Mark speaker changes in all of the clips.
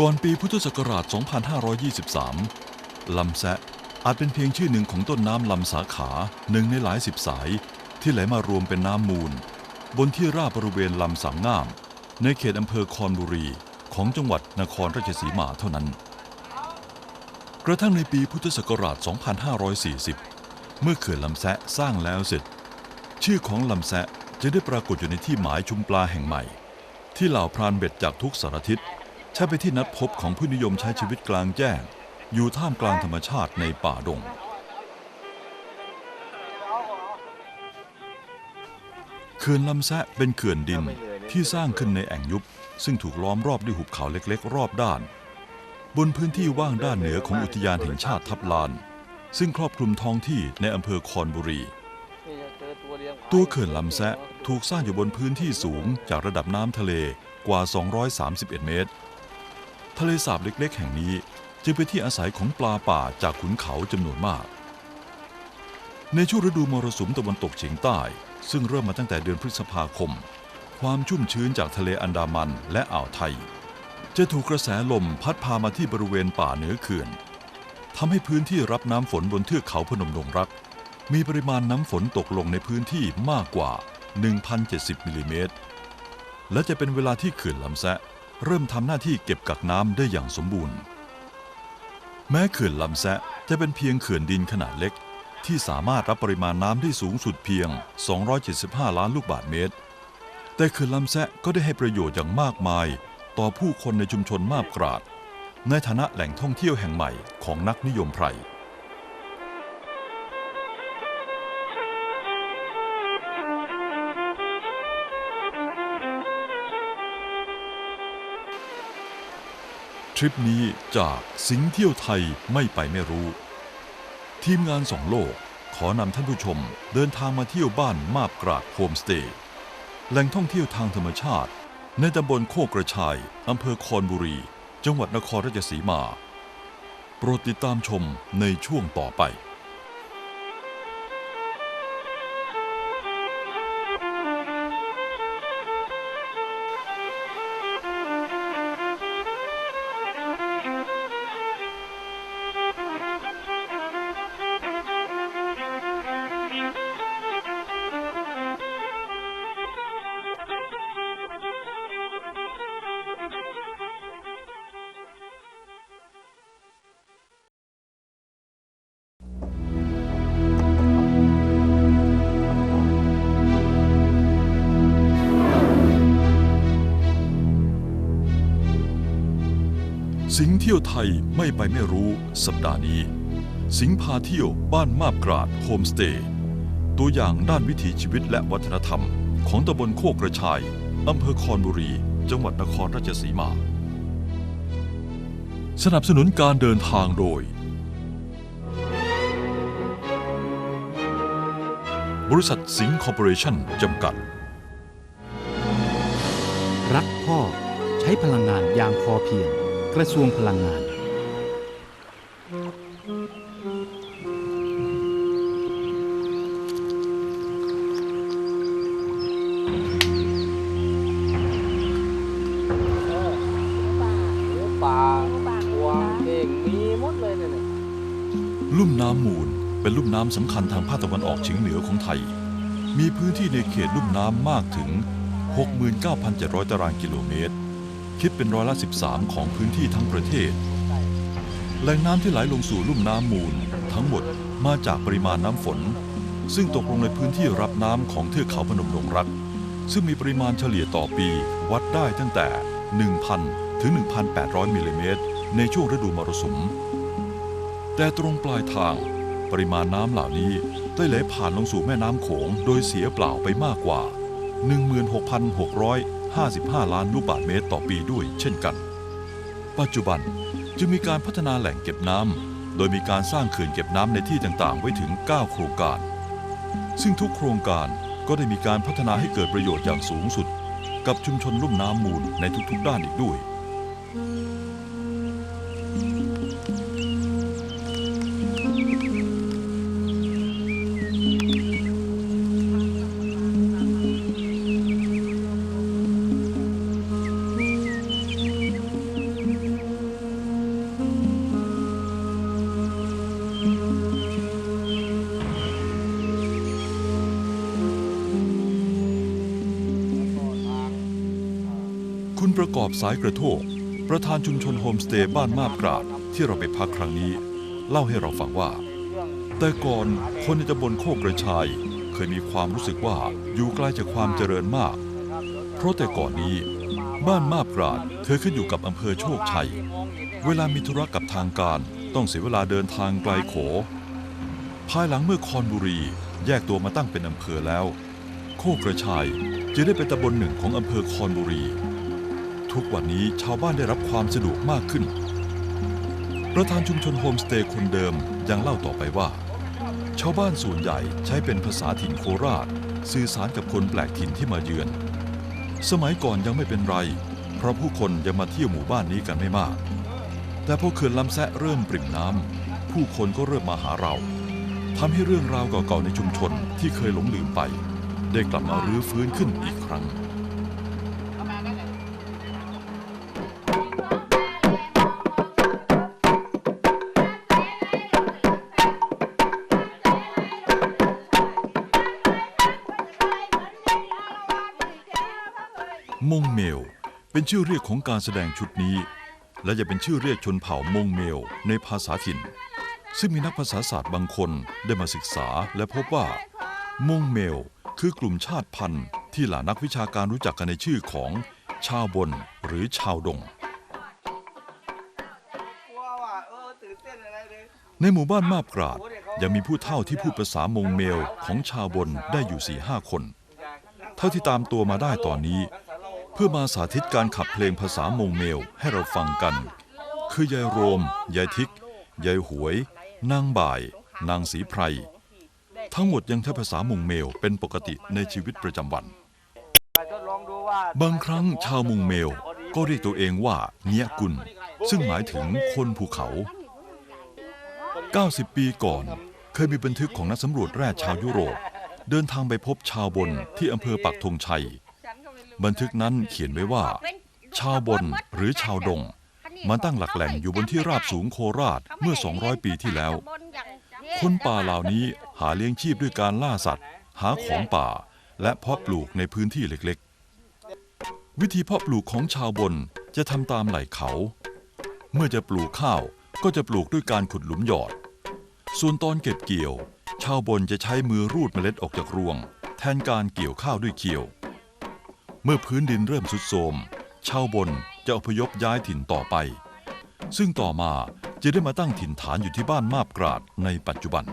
Speaker 1: ก่
Speaker 2: อนปีพุทธศักราช 2523 ลำแซะอาจเป็นเพียงชื่อหนึ่งของต้นน้ำลำสาขาหนึ่งในหลายสิบสาย ที่ไหลมารวมเป็นน้ำมูล บนที่ราบบริเวณลำสามงาม ในเขตอำเภอคอนบุรีของจังหวัดนครราชสีมาเท่านั้น กระทั่งในปีพุทธศักราช 2540 เมื่อเขื่อนลำแซะสร้างแล้วเสร็จ ชื่อของลำแซะ จะได้ปรากฏอยู่ในที่หมายชุมปลาแห่งใหม่ ที่เหล่าพรานเบ็ดจากทุกสารทิศใช่ไปที่นัดพบของผู้นิยมใช้ชีวิตกลางแจ้ง อยู่ท่ามกลางธรรมชาติในป่าดง เขื่อนลำแซะเป็นเขื่อนดินที่สร้างขึ้นในแอ่งยุบ ซึ่งถูกล้อมรอบด้วยหุบเขาเล็กๆ รอบด้าน บนพื้นที่ว่างด้านเหนือของอุทยานแห่งชาติทับลาน ซึ่งครอบคลุมท้องที่ในอำเภอคอนบุรีตัวเขื่อนลำแซะ ถูกสร้างอยู่บนพื้นที่สูงจากระดับน้ำทะเลกว่า 231 เมตร ทะเลสาบเล็กๆ แห่งนี้จึงเป็นที่อาศัยของปลาป่าจากขุนเขาจำนวนมาก ในช่วงฤดูมรสุมตะวันตกเฉียงใต้ ซึ่งเริ่มมาตั้งแต่เดือนพฤษภาคม ความชุ่มชื้นจากทะเลอันดามันและอ่าวไทย จะถูกกระแสลมพัดพามาที่บริเวณป่าเหนือเขื่อนทำให้พื้นที่รับน้ำฝนบนเทือกเขาพนมดงรัก มีปริมาณน้ำฝนตกลงในพื้นที่มากกว่า 1,070 มิลลิเมตร และจะเป็นเวลาที่เขื่อนลำแซะ เริ่มทำหน้าที่เก็บกักน้ำได้อย่างสมบูรณ์ แม้เขื่อนลำแซะจะเป็นเพียงเขื่อนดินขนาดเล็ก ที่สามารถรับปริมาณน้ำได้สูงสุดเพียง 275 ล้านลูกบาศก์เมตร แต่เขื่อนลำแซะก็ได้ให้ประโยชน์อย่างมากมาย ต่อผู้คนในชุมชนมาบกราด ในฐานะแหล่งท่องเที่ยวแห่งใหม่ของนักนิยมไพร ริปนี้จากสิงห์เที่ยวไทยไม่ไปไม่รู้ ทีมงานสองโลกขอนำท่านผู้ชมเดินทางมาเที่ยวบ้านมาบกรากโฮมสเตย์แหล่งท่องเที่ยวทางธรรมชาติ ในตำบลโคกกระชายอำเภอคอนบุรี จังหวัดนครราชสีมา โปรดติดตามชมในช่วงต่อไป ที่ยวไทยไม่ไปไม่รู้สัปดาห์นี้ สิงห์พาเที่ยวบ้านมาบกราดโฮมสเตย์ตัวอย่างด้านวิถีชีวิตและวัฒนธรรม ของตำบลโคกกระชายอำเภอคอนบุรี จังหวัดนครราชสีมา สนับสนุนการเดินทางโดย บริษัทสิงห์คอร์ปอเรชั่นจำกัด
Speaker 3: รักพ่อใช้พลังงานอย่างพอเพียง กระทรวงพลังงาน
Speaker 2: ลุ่มน้ำมูลเป็นลุ่มน้ำสำคัญทางภาคตะวันออกเฉียงเหนือของไทย มีพื้นที่ในเขตลุ่มน้ำมากถึง 69,700 ตารางกิโลเมตร คิดเป็นร้อยละ 13 ของพื้นที่ทั้งประเทศ แหล่งน้ำที่ไหลลงสู่ลุ่มน้ำมูล ทั้งหมดมาจากปริมาณน้ำฝน ซึ่งตกลงในพื้นที่รับน้ำของเทือกเขาพนมดงรัก ซึ่งมีปริมาณเฉลี่ยต่อปีวัดได้ตั้งแต่ 1,000 ถึง 1,800 มิลลิเมตร ในช่วงฤดูมรสุม แต่ตรงปลายทางปริมาณน้ำเหล่านี้ได้ไหลผ่านลงสู่แม่น้ำโขงโดยเสียเปล่าไปมากกว่า 55 ล้านลูกบาศก์เมตรต่อปีด้วยเช่นกัน ปัจจุบันจึงมีการพัฒนาแหล่งเก็บน้ำ โดยมีการสร้างเขื่อนเก็บน้ำในที่ต่างๆ ไว้ถึง 9 โครงการ ซึ่งทุกโครงการก็ได้มีการพัฒนาให้เกิดประโยชน์อย่างสูงสุด กับชุมชนลุ่มน้ำมูลในทุกๆด้านอีกด้วย กอบสายกระโทก ประธานชุมชนโฮมสเตย์บ้านมาบกราดที่เราไปพักครั้งนี้ เล่าให้เราฟังว่า แต่ก่อนคนในตำบลโคกกระชาย เคยมีความรู้สึกว่าอยู่ไกลจากความเจริญมาก เพราะแต่ก่อนนี้ บ้านมาบกราดเคยขึ้นอยู่กับอำเภอโชคชัย เวลามีธุระกับทางการ ต้องเสียเวลาเดินทางไกลโข ภายหลังเมื่อคอนบุรีแยกตัวมาตั้งเป็นอำเภอแล้ว โคกกระชายจะได้เป็นตำบลหนึ่งของอำเภอคอนบุรี ทุกวันนี้ชาวบ้านได้รับความสะดวกมากขึ้น ประธานชุมชนโฮมสเตย์คนเดิมยังเล่าต่อไปว่า ชาวบ้านส่วนใหญ่ใช้เป็นภาษาถิ่นโคราช สื่อสารกับคนแปลกถิ่นที่มาเยือน สมัยก่อนยังไม่เป็นไร เพราะผู้คนยังมาเที่ยวหมู่บ้านนี้กันไม่มาก แต่พอเขื่อนลำแซะเริ่มปริ่มน้ำผู้คนก็เริ่มมาหาเราทำให้เรื่องราวเก่าๆในชุมชนที่เคยหลงลืมไป ได้กลับมารื้อฟื้นขึ้นอีกครั้ง เป็นชื่อเรียกของการแสดงชุดนี้ และจะเป็นชื่อเรียกชนเผ่ามงเมลในภาษาถิ่น ซึ่งมีนักภาษาศาสตร์บางคนได้มาศึกษาและพบว่ามงเมลคือกลุ่มชาติพันธุ์ ที่หลายนักวิชาการรู้จักกันในชื่อของชาวบนหรือชาวดง ในหมู่บ้านมาบกราดยังมีผู้เฒ่าที่พูดภาษามงเมลของชาวบนได้อยู่สี่ห้าคน เท่าที่ตามตัวมาได้ตอนนี้ เพื่อมาสาธิตการขับเพลงภาษามงเมลให้เราฟังกัน คือยายโรม ยายทิก ยายหวย นางบ่าย นางสีไพร ทั้งหมดยังใช้ภาษามงเมลเป็นปกติในชีวิตประจำวัน บางครั้งชาวมงเมลก็เรียกตัวเองว่าเงียกุล ซึ่งหมายถึงคนภูเขา 90 ปีก่อน เคยมีบันทึกของนักสำรวจแร่ชาวยุโรป เดินทางไปพบชาวบนที่อำเภอปักธงชัย บันทึกนั้นเขียนไว้ว่า ชาวบนหรือชาวดงมาตั้งหลักแหล่งอยู่บนที่ราบสูงโคราชเมื่อ 200 ปีที่แล้ว คนป่าเหล่านี้หาเลี้ยงชีพด้วยการล่าสัตว์ หาของป่า และเพาะปลูกในพื้นที่เล็กๆ วิธีเพาะปลูกของชาวบนจะทำตามไหล่เขา เมื่อจะปลูกข้าวก็จะปลูกด้วยการขุดหลุมหยอด ส่วนตอนเก็บเกี่ยว ชาวบนจะใช้มือรูดเมล็ดออกจากรวง แทนการเกี่ยวข้าวด้วยเกี่ยว เมื่อพื้นดินเริ่มสุดโทรมชาวบนจะอพยพย้ายถิ่นต่อไป ซึ่งต่อมาจะได้มาตั้งถิ่นฐานอยู่ที่บ้านมาบกราดในปัจจุบัน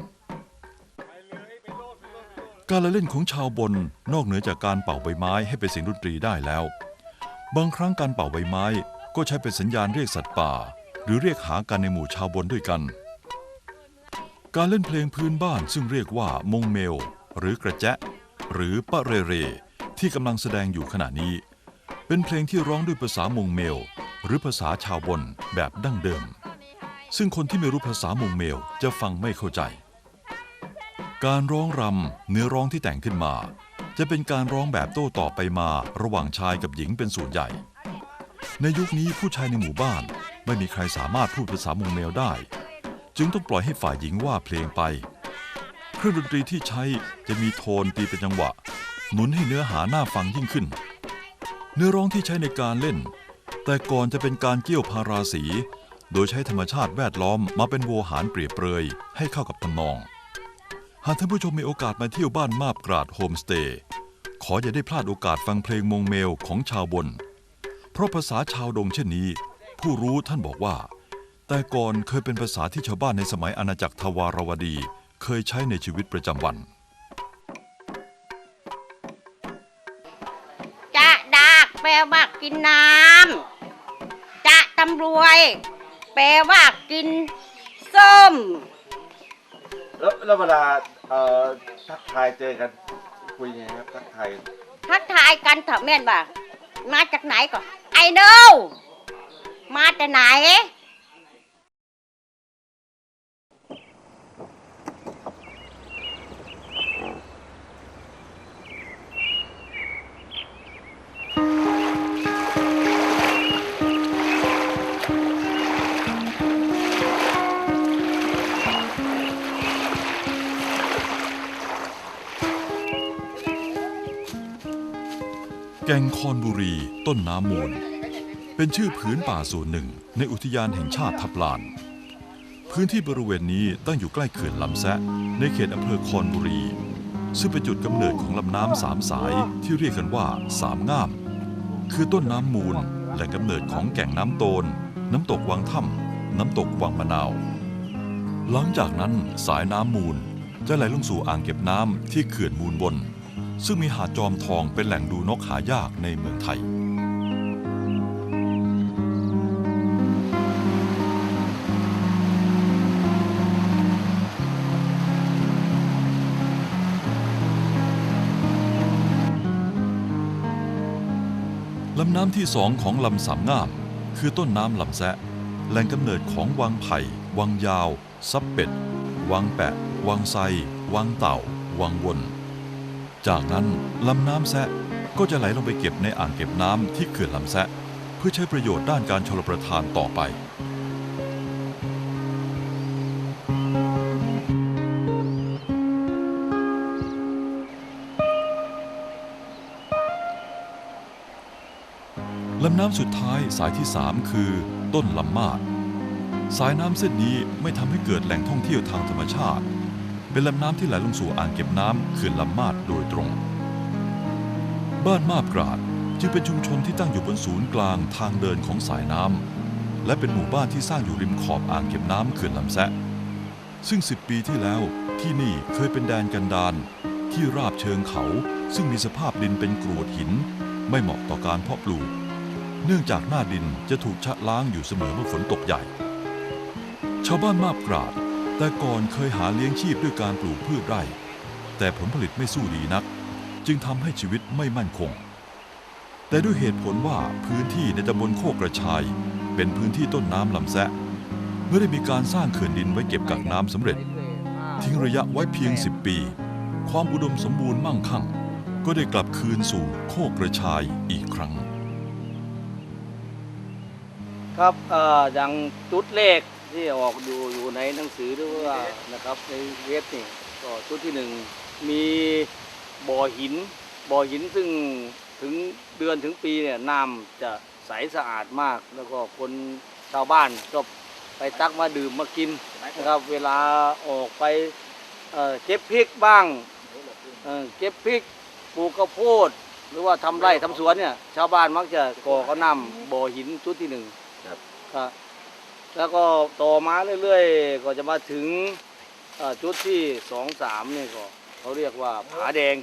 Speaker 2: การละเล่นของชาวบนนอกเหนือจากการเป่าใบไม้ให้เป็นเสียงดนตรีได้แล้ว บางครั้งการเป่าใบไม้ก็ใช้เป็นสัญญาณเรียกสัตว์ป่า หรือเรียกหากันในหมู่ชาวบนด้วยกัน การเล่นเพลงพื้นบ้านซึ่งเรียกว่ามงเมล หรือกระแจะหรือปะเรเร ที่กำลังแสดงอยู่ขณะนี้ เป็นเพลงที่ร้องด้วยภาษามงเมล หรือภาษาชาวบนแบบดั้งเดิม ซึ่งคนที่ไม่รู้ภาษามงเมลจะฟังไม่เข้าใจ การร้องรำเนื้อร้องที่แต่งขึ้นมา จะเป็นการร้องแบบโต้ตอบไปมาระหว่างชายกับหญิงเป็นส่วนใหญ่ ในยุคนี้ผู้ชายในหมู่บ้านไม่มีใครสามารถพูดภาษามงเมลได้จจึงต้องปล่อยให้ฝ่ายหญิงว่าเพลงไป เครื่องดนตรีที่ใช้จะมีโทนตีเป็นจังหวะ หนุนให้เนื้อหาน่าฟังยิ่งขึ้น เนื้อร้องที่ใช้ในการเล่น แต่ก่อนจะเป็นการเกี่ยวพาราสี โดยใช้ธรรมชาติแวดล้อมมาเป็นโวหารเปรียบเปรยให้เข้ากับทำนอง หากท่านผู้ชมมีโอกาสมาเที่ยวบ้านมาบกราดโฮมสเตย์ขออย่าได้พลาดโอกาสฟังเพลงมงเมลของชาวบน เพราะภาษาชาวดงเช่นนี้ ผู้รู้ท่านบอกว่า แต่ก่อนเคยเป็นภาษาที่ชาวบ้านในสมัยอาณาจักรทวารวดี เคยใช้ในชีวิตประจำวัน
Speaker 4: ว่ากินน้ำจะตำรวย แปลว่ากินส้ม
Speaker 1: แล้วแล้วเวลาเอ่อทักทายเจอกัน คุยไงครับทักทาย
Speaker 4: ทักทายกันเถอะแม่นบ่ามาจากไหนก่อนไอ้โนมาแต่ไหน
Speaker 2: แก่งคอนบุรี ต้นน้ำมูล เป็นชื่อผืนป่าส่วนหนึ่ง ในอุทยานแห่งชาติทับลาน พื้นที่บริเวณนี้ตั้งอยู่ใกล้เขื่อนลำแซะ ในเขตอำเภอคอนบุรี ซึ่งเป็นจุดกำเนิดของลำน้ำสามสายที่เรียกกันว่าสามง่าม คือต้นน้ำมูลแหล่งกำเนิดของแก่งน้ำโตน น้ำตกวังถ้ำน้ำตกวังมะนาว หลังจากนั้นสายน้ำมูลจะไหลลงสู่อ่างเก็บน้ำที่เขื่อนมูลบน ซึ่งมีหาดจอมทองเป็นแหล่งดูนกหายากในเมืองไทย ลำน้ำที่สองของลำสามงาม คือต้นน้ำลำแซะ แหล่งกำเนิดของวังไผ่ วังยาว ซับเป็ด วังแปะ วังไซ วังเต่า วังวน จากนั้นลำน้ำแซะก็จะไหลลงไปเก็บในอ่างเก็บน้ำที่เขื่อนลำแซะ เพื่อใช้ประโยชน์ด้านการชลประทานต่อไป ลำน้ำสุดท้ายสายที่ 3 คือ ต้นลำมาด สายน้ำเส้นนี้ไม่ทำให้เกิดแหล่งท่องเที่ยวทางธรรมชาติ เป็นลำน้ำที่ไหลลงสู่อ่างเก็บน้ำเขื่อนลำมาดโดยตรง บ้านมาบกราดจึงเป็นชุมชนที่ตั้งอยู่บนศูนย์กลางทางเดินของสายน้ำและเป็นหมู่บ้านที่สร้างอยู่ริมขอบอ่างเก็บน้ำเขื่อนลำแซะ ซึ่ง 10 ปีที่แล้วที่นี่เคยเป็นแดนกันดารที่ราบเชิงเขาซึ่งมีสภาพดินเป็นกรวดหิน ไม่เหมาะต่อการเพาะปลูก เนื่องจากหน้าดินจะถูกชะล้างอยู่เสมอเมื่อฝนตกใหญ่ ชาวบ้านมาบกราด แต่ก่อนเคยหาเลี้ยงชีพด้วยการปลูกพืชไร่ แต่ผลผลิตไม่สู้ดีนัก จึงทำให้ชีวิตไม่มั่นคง แต่ด้วยเหตุผลว่าพื้นที่ในตำบลโคกกระชาย เป็นพื้นที่ต้นน้ำลำแซะเมื่อได้มีการสร้างเขื่อนดินไว้เก็บกักน้ำสำเร็จ ทิ้งระยะไว้เพียง 10 ปี ความอุดมสมบูรณ์มั่งคั่ง ก็ได้กลับคืนสู่โคกกระชายอีกครั้ง
Speaker 5: ครับอออย่างจุดเลข ที่ออกอยู่อยู่ในหนังสือหรือว่านะครับในเว็บนี่ก็จุดที่หนึ่งมีบ่อหิน บ่อหินซึ่งถึงเดือนถึงปีเนี่ยน้ำจะใสสะอาดมาก แล้วก็คนชาวบ้านก็ไปตักมาดื่มมากินนะครับเวลาออกไปเอ่อเก็บพริกบ้างเอ่อเก็บพริกปลูกข้าวโพด หรือว่าทำไร่ทำสวนเนี่ยชาวบ้านมักจะก่อเขานำบ่อหินจุดที่หนึ่งครับ แล้วก็ต่อมาเรื่อยๆ ก็จะมาถึงจุดที่สองสามนี่ก็เขาเรียกว่าผาแดง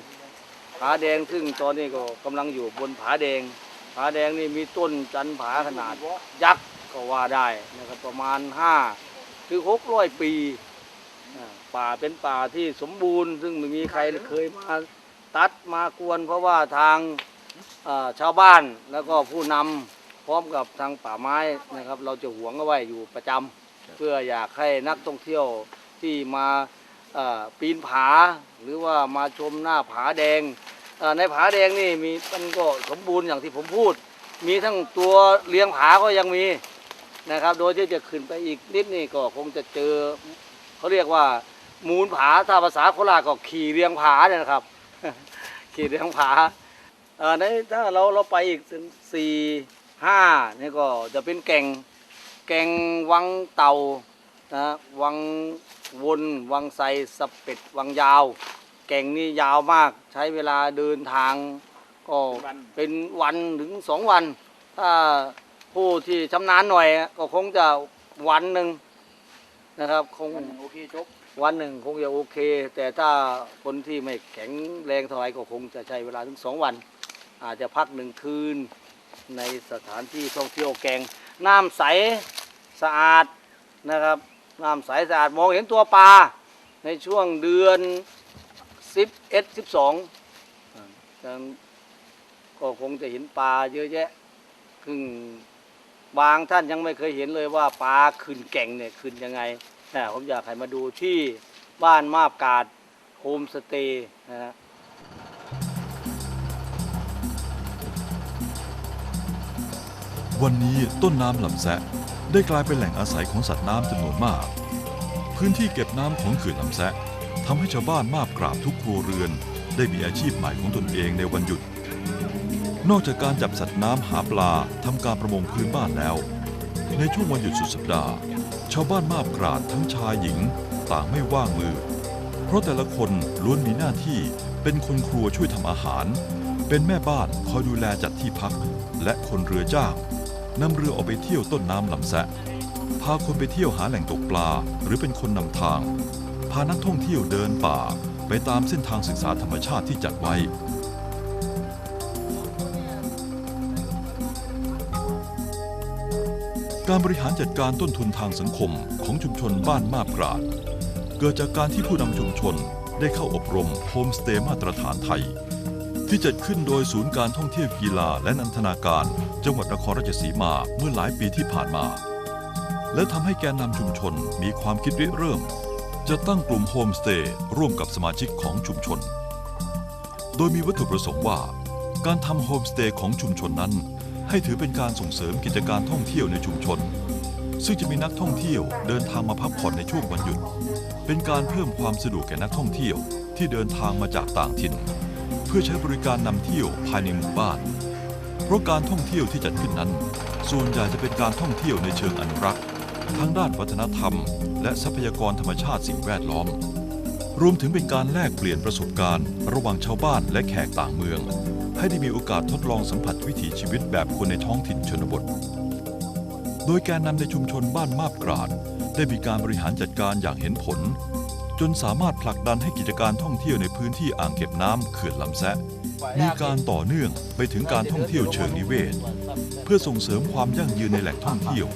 Speaker 5: ผาแดงซึ่งตอนนี้ก็กำลังอยู่บนผาแดง ผาแดงนี่มีต้นจันผาขนาดยักษ์ก็ว่าได้นะครับประมาณห้าถึงหกร้อยปีป่าเป็นป่าที่สมบูรณ์ ซึ่งไม่มีใครเคยมาตัดมากวน เพราะว่าทางชาวบ้านแล้วก็ผู้นำ พร้อมกับทางป่าไม้นะครับ เราจะหวงเอาไว้อยู่ประจำเพื่ออยากให้นักท่องเที่ยวที่มาเอ่อปีนผาหรือว่ามาชมหน้าผาแดงเอ่อในผาแดงนี่มีมันก็สมบูรณ์อย่างที่ผมพูด มีทั้งตัวเลี้ยงผาก็ยังมีนะครับ โดยที่จะขึ้นไปอีกนิดนี่ก็คงจะเจอเขาเรียกว่ามูลผาถ้าภาษาโคราชก็ขี่เรียงผาเนี่ยนะครับ ขี่เรียงผาเอ่อในถ้าเราเราไปอีกถึงสี่ ห้านี่ก็จะเป็นแก่งแก่งวังเต่านะวังวนวังไซสะเป็ดวังยาว แก่งนี่ยาวมากใช้เวลาเดินทางก็เป็นวันถึงสองวัน ถ้าผู้ที่ชำนาญหน่อยก็คงจะวันหนึ่งนะครับคงโอเคจบวันหนึ่งคงจะโอเค แต่ถ้าคนที่ไม่แข็งแรงเท่าไหร่ก็คงจะใช้เวลาถึงสองวัน อาจจะพักหนึ่งคืน ในสถานที่ท่องเที่ยวแกงน้ำใสสะอาดนะครับน้ำใสสะอาดมองเห็นตัวปลาในช่วงเดือนสิบเอ็ดสิบสองก็คงจะเห็นปลาเยอะแยะซึ่งบางท่านยังไม่เคยเห็นเลยว่าปลาขึ้นแก่งเนี่ยขึ้นยังไงนะผมอยากให้มาดูที่บ้านมาบกาดโฮมสเตย์นะฮะ
Speaker 2: วันนี้ต้นน้ำลำแซะได้กลายเป็นแหล่งอาศัยของสัตว์น้ำจำนวนมาก พื้นที่เก็บน้ำของเขื่อนลำแซะทำให้ชาวบ้านมาบกราบทุกครัวเรือน ได้มีอาชีพใหม่ของตนเองในวันหยุด นอกจากการจับสัตว์น้ำหาปลาทำการประมงพื้นบ้านแล้ว ในช่วงวันหยุดสุดสัปดาห์ ชาวบ้านมาบกราดทั้งชายหญิงต่างไม่ว่างมือ เพราะแต่ละคนล้วนมีหน้าที่เป็นคนครัวช่วยทำอาหาร เป็นแม่บ้านคอยดูแลจัดที่พัก และคนเรือจ้าง นำเรือออกไปเที่ยวต้นน้ำลำแสะพาคนไปเที่ยวหาแหล่งตกปลาหรือเป็นคนนำทาง พานักท่องเที่ยวเดินป่าไปตามเส้นทางศึกษาธรรมชาติที่จัดไว้ การบริหารจัดการต้นทุนทางสังคมของชุมชนบ้านมาบกราด เกิดจากการที่ผู้นำชุมชนได้เข้าอบรมโฮมสเตย์มาตรฐานไทย ที่จัดขึ้นโดยศูนย์การท่องเที่ยวกีฬาและนันทนาการ จังหวัดนครราชสีมาเมื่อหลายปีที่ผ่านมา และทำให้แกนนำชุมชนมีความคิดริเริ่ม จะตั้งกลุ่มโฮมสเตย์ร่วมกับสมาชิกของชุมชน โดยมีวัตถุประสงค์ว่า การทำโฮมสเตย์ของชุมชนนั้น ให้ถือเป็นการส่งเสริมกิจการท่องเที่ยวในชุมชน ซึ่งจะมีนักท่องเที่ยวเดินทางมาพักผ่อนในช่วงวันหยุด เป็นการเพิ่มความสะดวกแก่นักท่องเที่ยวที่เดินทางมาจากต่างถิ่น เพื่อใช้บริการนำเที่ยวภายในหมู่บ้าน เพราะการท่องเที่ยวที่จัดขึ้นนั้น ส่วนใหญ่จะเป็นการท่องเที่ยวในเชิงอนุรักษ์ ทั้งด้านวัฒนธรรม และทรัพยากรธรรมชาติสิ่งแวดล้อม รวมถึงเป็นการแลกเปลี่ยนประสบการณ์ ระหว่างชาวบ้านและแขกต่างเมือง ให้ได้มีโอกาสทดลองสัมผัสวิถีชีวิตแบบคนในท้องถิ่นชนบท โดยแกนนำในชุมชนบ้านมาบกราดได้มีการบริหารจัดการอย่างเห็นผล จนสามารถผลักดันให้กิจการท่องเที่ยวในพื้นที่อ่างเก็บน้ำเขื่อนลำแซะ มีการต่อเนื่องไปถึงการท่องเที่ยวเชิงนิเวศ เพื่อส่งเสริมความยั่งยืนในแหล่งท่องเที่ยว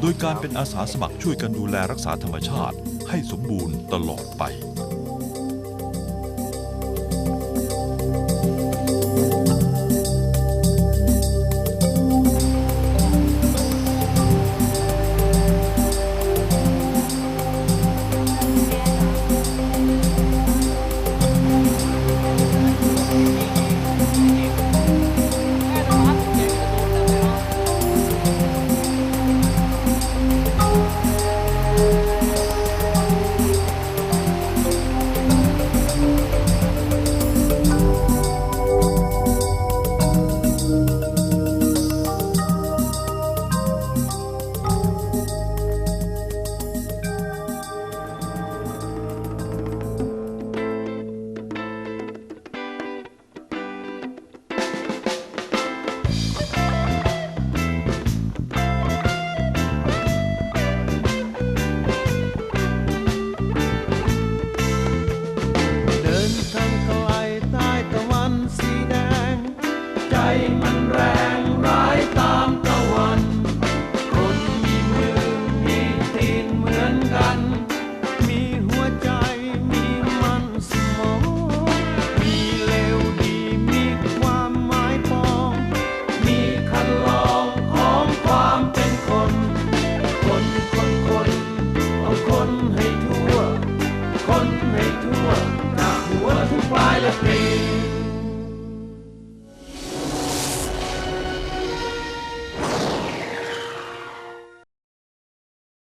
Speaker 2: โดยการเป็นอาสาสมัครช่วยกันดูแลรักษาธรรมชาติให้สมบูรณ์ตลอดไป